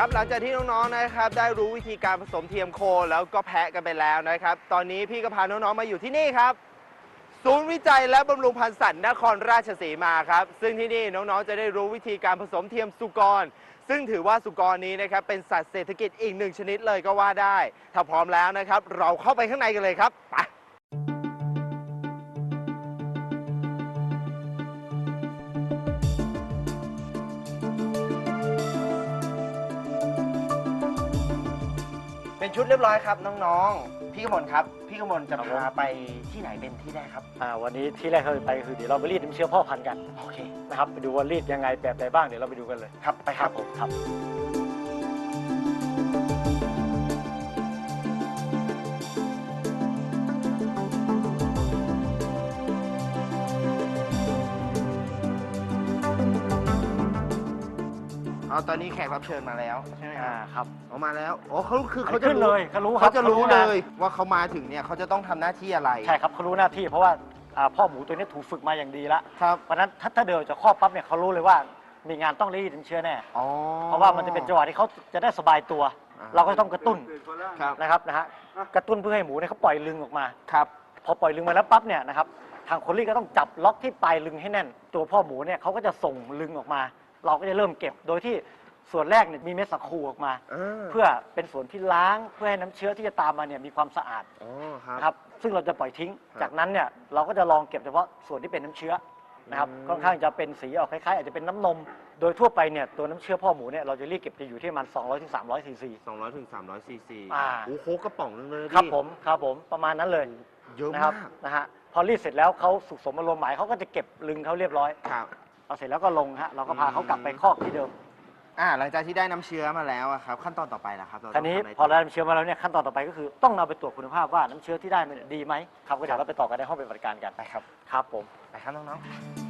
ครับหลังจากที่น้องๆนะครับได้รู้วิธีการผสมเทียมโคแล้วก็แพะกันไปแล้วนะครับ ตอนนี้พี่ก็พาน้องๆมาอยู่ที่นี่ครับ ศูนย์วิจัยและบำรุงพันธุ์สัตว์นครราชสีมาครับ ซึ่งที่นี่น้องๆจะได้รู้วิธีการผสมเทียมสุกร ซึ่งถือว่าสุกรนี้นะครับเป็นสัตว์เศรษฐกิจอีกหนึ่งชนิดเลยก็ว่าได้ ถ้าพร้อมแล้วนะครับ เราเข้าไปข้างในกันเลยครับไป เป็นชุดเรียบร้อยครับน้องๆ พี่กมลครับ พี่กมลจะครับผมพาไปที่ไหนเป็นที่แรกครับ อ่าวันนี้ที่แรกเราไปคือเดี๋ยวเราไปรีดน้ำเชื้อพ่อพันธุ์กันโอเคนะครับไปดูว่ารีดยังไงแบบไหนบ้างเดี๋ยวเราไปดูกันเลยครับไปครับผมครับ เอาตอนนี้แขกรับเชิญมาแล้วใช่ไหมคอ่ารับครับเขามาแล้วอ๋อเขาคือเขาจะขึ้นเลยเขารู้ครัเขาบจะรู้นะเลยว่าเขามาถึงเนี่ยเขาจะต้องทำหน้าที่อะไร ใช่ครับเขารู้หน้าที่ เพราะว่าอ่าพ่อหมูตัวนี้ถูกฝึกมาอย่างดีแล้วครับเพราะฉะนั้นถ้าถ้าเดินจะครอบปั๊บเนี่ยเขารู้เลยว่ามีงานต้องรีดน้ำเชื้อแน่อ๋อเพราะว่ามันจะเป็นจังหวะที่เขาจะได้สบายตัวอ่าเราก็ต้องกระตุ้นครับนะครับนะฮะกระตุ้นเพื่อให้หมูเนี่ยเขาปล่อยลึงออกมาครับพอปล่อยลึงมาแล้วปั๊บเนี่ยนะครับทางคนรีดก็ต้องจับล็อกที่ปลายลึงให้แน่น ตัวพ่อหมูเนี่ยเขาก็จะส่งลึงออกมา เราก็จะเริ่มเก็บโดยที่ส่วนแรกเนี่ยมีเม็ดสักคูออกมาเออเพื่อเป็นส่วนที่ล้างเพื่อให้น้ำเชื้อที่จะตามมาเนี่ยมีความสะอาดอ๋อครับ นะครับซึ่งเราจะปล่อยทิ้ง ครับจากนั้นเนี่ยเราก็จะลองเก็บเฉพาะส่วนที่เป็นน้ำเชื้อนะครับอืม ค่อนข้างจะเป็นสีออกคล้ายๆ อาจจะเป็นน้ำนม โดยทั่วไปเนี่ยตัวน้ำเชื้อพ่อหมูเนี่ยเราจะรีดเก็บจะอยู่ที่ประมาณ200ถึง300ซีซี 200ถึง300ซีซีอ่า โอ้โหกระป๋องนึงเลยครับพี่ผมครับผมประมาณนั้นเลยเยอะนะคมารักนะฮะพอรีดเสร็จแล้วเขาสุกสมอารมณ์หมายเขาก็จะเก็บลึงเขาเรียบร้อย ครับ เอาเสร็จแล้วก็ลงฮะเราก็พาอืมเขากลับไปคอกที่เดิมอ่าหลังจากที่ได้น้ำเชื้อมาแล้วอะครับ ขั้นตอนต่อไปล่ะครับเาคราวนี้ต้งทำะไรพอได้น้ำเชื้อมาแล้วเนี่ยขั้นตอนต่อไปก็คือต้องนำไปตรวจคุณภาพว่าน้ำเชื้อที่ได้มันดีไหมครับก็เดี๋ยวเราไปต่อกันในห้องปฏิบัติการกันไปครับ ครับผม ไปครับน้องๆ